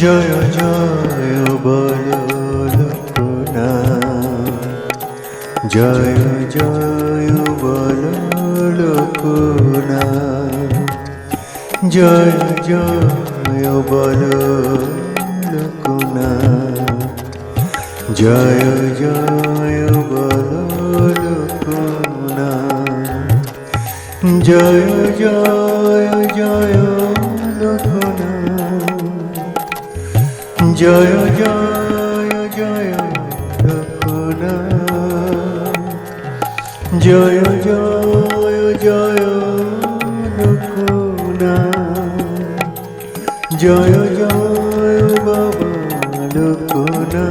জয় জয় বল লোকনা জয় জয় বল লোকনা জয় জয় বল লোকনা জয় জয় বল লোকনা জয় জয় জয় জয় জয় জয় লোকনা জয় জয় জয় লোকনা জয় জয়, বাবা লোকনা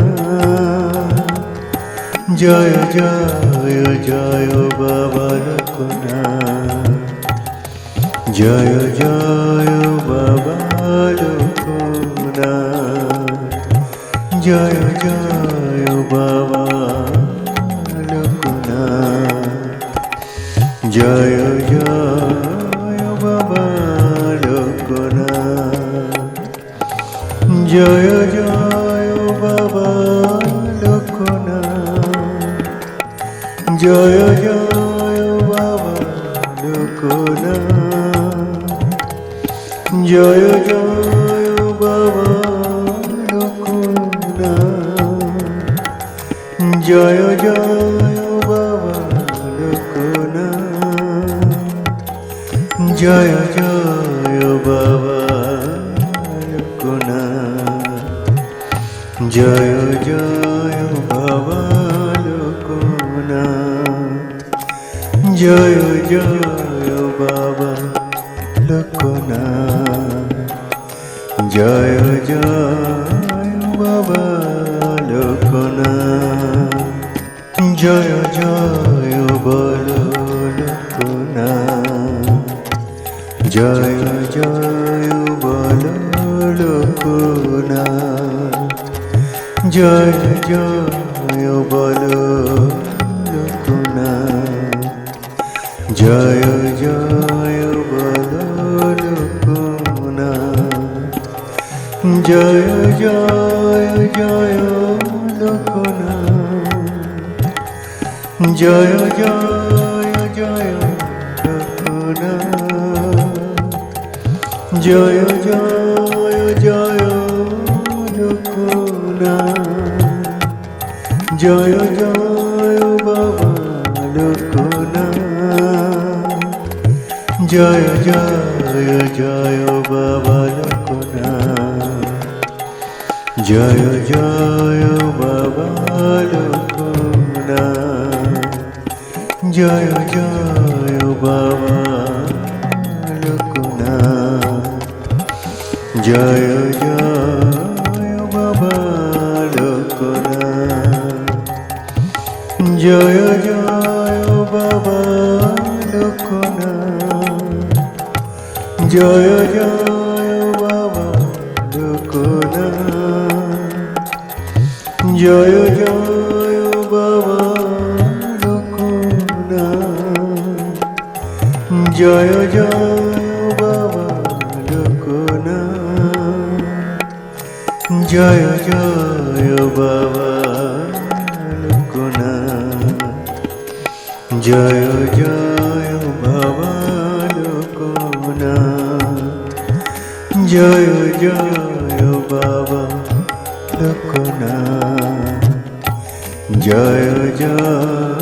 জয় জয় জয়, বাবা লোকনা জয় জয় জয় জয় বাবা লোকনা জয় জয় বাবা লোকনা জয় জয় বাবা লোকনা জয় জয় বাবা লোকনা জয় জয় জয় জয় বাবা লোকনা জয় জয় বাবা লোকনা জয় জয় বাবা লোকনা জয় জয় বাবা লোকনা জয় জয় বাবা লোকনা জয় জয় বল লোকনা জয় জয় বল লোকনা জয় জয় বল লোকনা জয় জয় বল লোকনা জয় জয় জয় লোকনা জয় জয় জয় জয় জয় জয় লোকনা জয় জয় বাবা লোকনা জয় জয় জয় বাবা লোকনা জয় জয় বাবা লোকনা জয় জয় বাবা লোকনা জয় জয় বাবা লোকনা জয় জয় বাবা লোকনা জয় জয় বাবা লোকনা জয় জয় জয় জয়, বাবা লোকনা জয় জয়, বাবা লোকনা জয় জয়, বাবা লোকনা জয় জয়, বাবা লোকনা জয় জয়